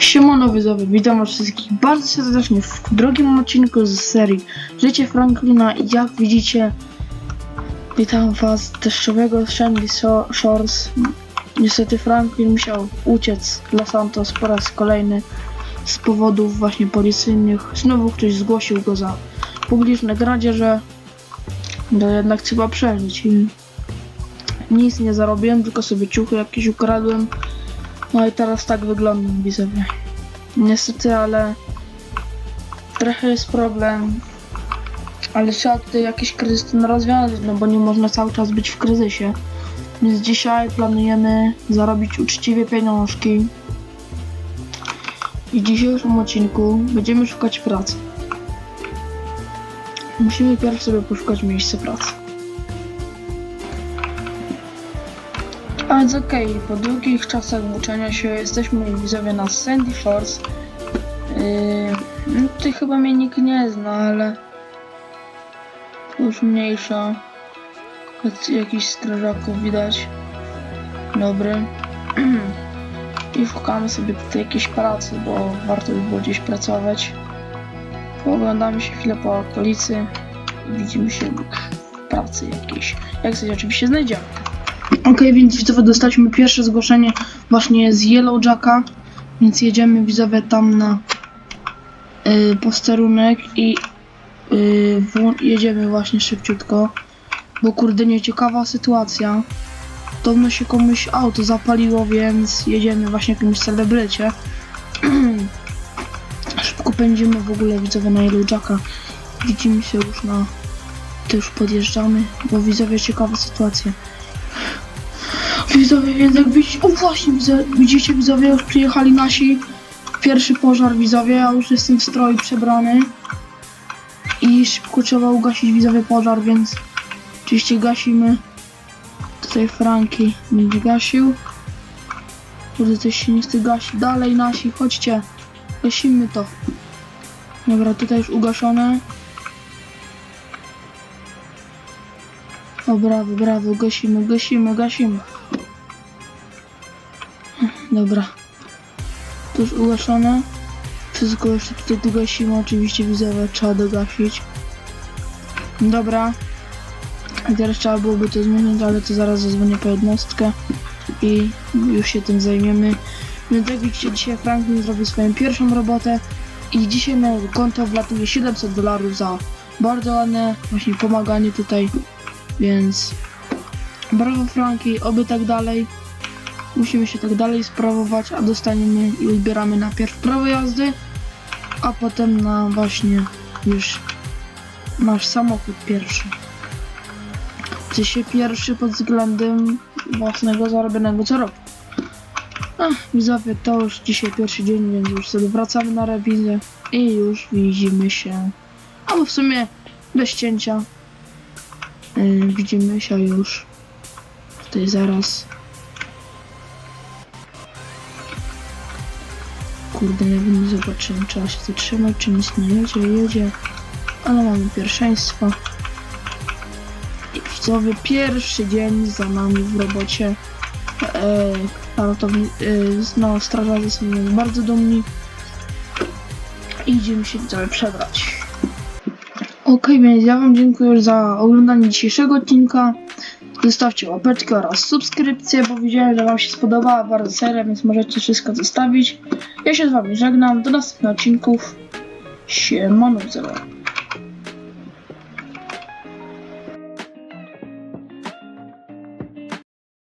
Siemano widzowie, witam was wszystkich bardzo serdecznie w drugim odcinku z serii Życie Franklina. Jak widzicie witam was deszczowego Sandy Sho- Shores. Niestety Franklin musiał uciec Los Santos po raz kolejny z powodów właśnie policyjnych. Znowu ktoś zgłosił go za publiczne kradzieże. No jednak trzeba przeżyć i nic nie zarobiłem, tylko sobie ciuchy jakieś ukradłem no i teraz tak wyglądam widzowie. Niestety, ale trochę jest problem. Ale trzeba tutaj jakiś kryzys ten rozwiązać, no bo nie można cały czas być w kryzysie. Więc dzisiaj planujemy zarobić uczciwie pieniążki. I w dzisiejszym odcinku będziemy szukać pracy. Musimy pierw sobie poszukać miejsca pracy. A więc okej, po długich czasach uczenia się jesteśmy widzowie na Sandy Shores. Yy, no chyba mnie nikt nie zna, ale już mniejsza. Jakiś strażaków widać. Dobry. I szukamy sobie tutaj jakiejś pracy, bo warto by było gdzieś pracować. Pooglądamy się chwilę po okolicy i widzimy się w pracy jakiejś. Jak coś oczywiście znajdziemy. Okej, więc widzowie dostaliśmy pierwsze zgłoszenie właśnie z Yellow Jacka, więc jedziemy widzowie tam na y, posterunek i y, jedziemy właśnie szybciutko, bo kurde nieciekawa sytuacja. Podobno się komuś auto zapaliło, więc jedziemy właśnie jakimś celebrycie. Szybko pędzimy w ogóle widzowie na Yellow Jacka. Widzimy się już na... To już podjeżdżamy, bo widzowie ciekawa sytuacja. Widzowie, więc jak widzicie, o właśnie, widzicie widzowie, już przyjechali nasi. Pierwszy pożar widzowie, ja już jestem w stroju przebrany. I szybko trzeba ugasić widzowie pożar, więc oczywiście gasimy. Tutaj Franki będzie gasił. Kurde, coś się nie chce gasić. Dalej nasi, chodźcie. Gasimy to. Dobra, tutaj już ugaszone. O, brawo, brawo, gasimy, gasimy, gasimy. Dobra. To już ugaszone. Wszystko jeszcze tutaj dogasimy. Oczywiście widzowie trzeba dogasić. Dobra. Teraz trzeba byłoby to zmienić, ale to zaraz zadzwonię po jednostkę i już się tym zajmiemy. Więc jak widzicie, dzisiaj Franklin zrobił swoją pierwszą robotę i dzisiaj na jego konto wlatuje 700 dolarów za bardzo ładne właśnie pomaganie tutaj, więc brawo Franki, oby tak dalej. Musimy się tak dalej sprawować, a dostaniemy i odbieramy najpierw prawo jazdy, a potem na właśnie już nasz samochód pierwszy. W sensie pierwszy pod względem własnego zarobionego co roku. Ach, widzowie, to już dzisiaj pierwszy dzień, więc już sobie wracamy na rewizję i już widzimy się. Albo w sumie bez cięcia. Yy, widzimy się już tutaj zaraz. Kurde, nie wiem, zobaczymy. Trzeba się zatrzymać, czy nic nie jedzie, jedzie. Ale mamy pierwszeństwo. I widzowie, pierwszy dzień za nami w robocie. Eee, ratowni- eee, no, strażacy są bardzo dumni. Idziemy się widzowie przebrać. Okej, więc ja wam dziękuję za oglądanie dzisiejszego odcinka. Zostawcie łapeczkę oraz subskrypcję, bo widziałem, że wam się spodobała bardzo seria, więc możecie wszystko zostawić. Ja się z wami żegnam, do następnych odcinków. Siemano, widzowie.